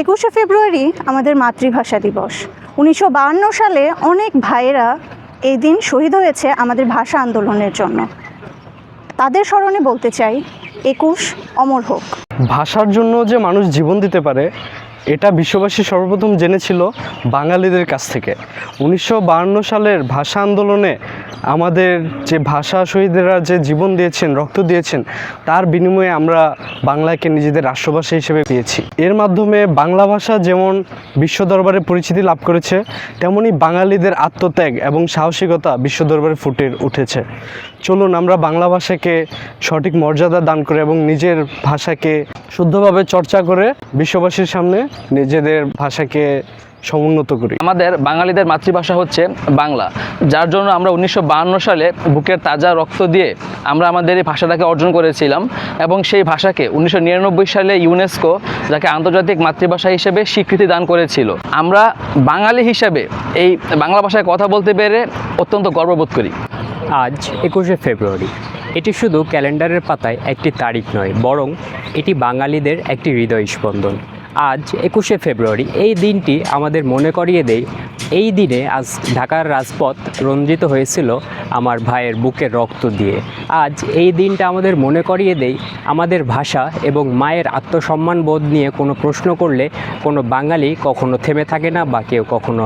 একুশে ফেব্রুয়ারি আমাদের মাতৃভাষা দিবস। উনিশশো সালে অনেক ভাইয়েরা এই দিন শহীদ হয়েছে আমাদের ভাষা আন্দোলনের জন্য। তাদের স্মরণে বলতে চাই, একুশ অমর হোক। ভাষার জন্য যে মানুষ জীবন দিতে পারে এটা বিশ্ববাসী সর্বপ্রথম জেনেছিল বাঙালিদের কাছ থেকে। উনিশশো সালের ভাষা আন্দোলনে আমাদের যে ভাষা শহীদেরা যে জীবন দিয়েছেন, রক্ত দিয়েছেন, তার বিনিময়ে আমরা বাংলাকে নিজেদের রাষ্ট্রভাষা হিসেবে পেয়েছি। এর মাধ্যমে বাংলা ভাষা যেমন বিশ্ব দরবারে পরিচিতি লাভ করেছে, তেমনি বাঙালিদের আত্মত্যাগ এবং সাহসিকতা বিশ্ব দরবারে ফুটে উঠেছে। চলুন আমরা বাংলা ভাষাকে সঠিক মর্যাদা দান করে এবং নিজের ভাষাকে শুদ্ধভাবে চর্চা করে বিশ্ববাসীর সামনে নিজেদের ভাষাকে সমুন্নত করি। আমাদের বাঙালিদের মাতৃভাষা হচ্ছে বাংলা যার জন্য আমরা উনিশশো সালে বুকের তাজা রক্ত দিয়ে আমরা আমাদের এই ভাষাটাকে অর্জন করেছিলাম এবং সেই ভাষাকে উনিশশো নিরানব্বই সালে ইউনেস্কো যাকে আন্তর্জাতিক মাতৃভাষা হিসেবে স্বীকৃতি দান করেছিল। আমরা বাঙালি হিসেবে এই বাংলা ভাষায় কথা বলতে পেরে অত্যন্ত গর্ববোধ করি। আজ একুশে ফেব্রুয়ারি। এটি শুধু ক্যালেন্ডারের পাতায় একটি তারিখ নয়, বরং এটি বাঙালিদের একটি হৃদয় স্পন্দন। আজ একুশে ফেব্রুয়ারি, এই দিনটি আমাদের মনে করিয়ে দেয়, এই দিনে আজ ঢাকার রাজপথ রঞ্জিত হয়েছিল আমার ভাইয়ের বুকের রক্ত দিয়ে। আজ এই দিনটা আমাদের মনে করিয়ে দেয়, আমাদের ভাষা এবং মায়ের আত্মসম্মান বোধ নিয়ে কোনো প্রশ্ন করলে কোনো বাঙালি কখনো থেমে থাকে না বা কেউ কখনো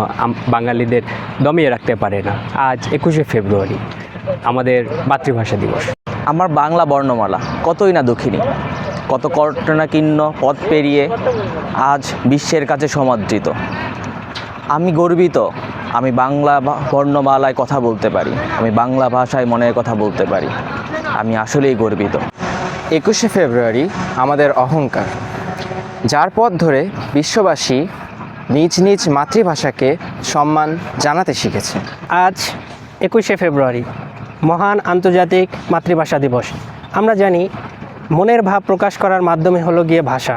বাঙালিদের দমিয়ে রাখতে পারে না। আজ একুশে ফেব্রুয়ারি, আমাদের মাতৃভাষা দিবস। আমার বাংলা বর্ণমালা কতই না দুঃখিনী। কত কর্টনাকীর্ণ পথ পেরিয়ে আজ বিশ্বের কাছে সমাদৃত। আমি গর্বিত আমি বাংলা বর্ণমালায় কথা বলতে পারি আমি বাংলা ভাষায় মনের কথা বলতে পারি আমি আসলেই গর্বিত। একুশে ফেব্রুয়ারি আমাদের অহংকার যার পথ ধরে বিশ্ববাসী নিজ নিজ মাতৃভাষাকে সম্মান জানাতে শিখেছে। আজ একুশে ফেব্রুয়ারি মহান আন্তর্জাতিক মাতৃভাষা দিবস। আমরা জানি, মনের ভাব প্রকাশ করার মাধ্যমে হলো গিয়ে ভাষা।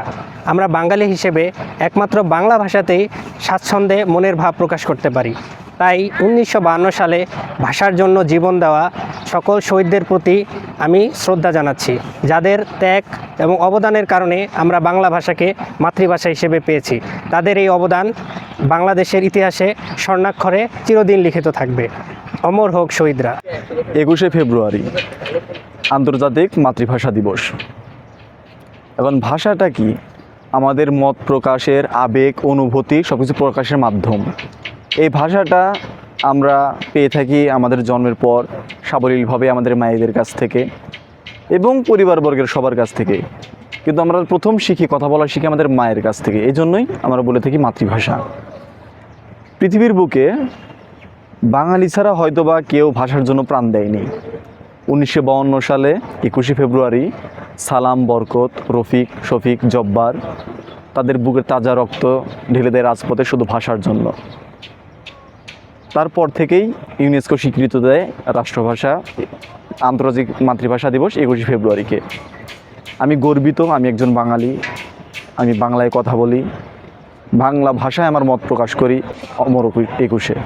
আমরা বাঙালি হিসেবে একমাত্র বাংলা ভাষাতেই স্বাচ্ছন্দ্যে মনের ভাব প্রকাশ করতে পারি। তাই উনিশশো সালে ভাষার জন্য জীবন দেওয়া সকল শহীদদের প্রতি আমি শ্রদ্ধা জানাচ্ছি, যাদের ত্যাগ এবং অবদানের কারণে আমরা বাংলা ভাষাকে মাতৃভাষা হিসেবে পেয়েছি। তাদের এই অবদান বাংলাদেশের ইতিহাসে স্বর্ণাক্ষরে চিরদিন লিখিত থাকবে। অমর হোক শহীদরা। একুশে ফেব্রুয়ারি, আন্তর্জাতিক মাতৃভাষা দিবস। এখন ভাষাটা কি? আমাদের মত প্রকাশের আবেগ, অনুভূতি সব কিছু প্রকাশের মাধ্যম। এই ভাষাটা আমরা পেয়ে থাকি আমাদের জন্মের পর সাবলীলভাবে আমাদের মায়েদের কাছ থেকে এবং পরিবারবর্গের সবার কাছ থেকে। কিন্তু আমরা প্রথম শিখি, কথা বলা শিখি আমাদের মায়ের কাছ থেকে। এই জন্যই আমরা বলে থাকি মাতৃভাষা। পৃথিবীর বুকে বাঙালি ছাড়া হয়তোবা কেউ ভাষার জন্য প্রাণ দেয়নি। উনিশশো সালে একুশে ফেব্রুয়ারি সালাম, বরকত, রফিক, শফিক, জব্বার তাদের বুকের তাজা রক্ত ঢেলে দেয় রাজপথে শুধু ভাষার জন্য। তারপর থেকেই ইউনেস্কো স্বীকৃত দেয় রাষ্ট্রভাষা, আন্তর্জাতিক মাতৃভাষা দিবস একুশে ফেব্রুয়ারিকে। আমি গর্বিত, আমি একজন বাঙালি, আমি বাংলায় কথা বলি, বাংলা ভাষায় আমার মত প্রকাশ করি অমর একুশে।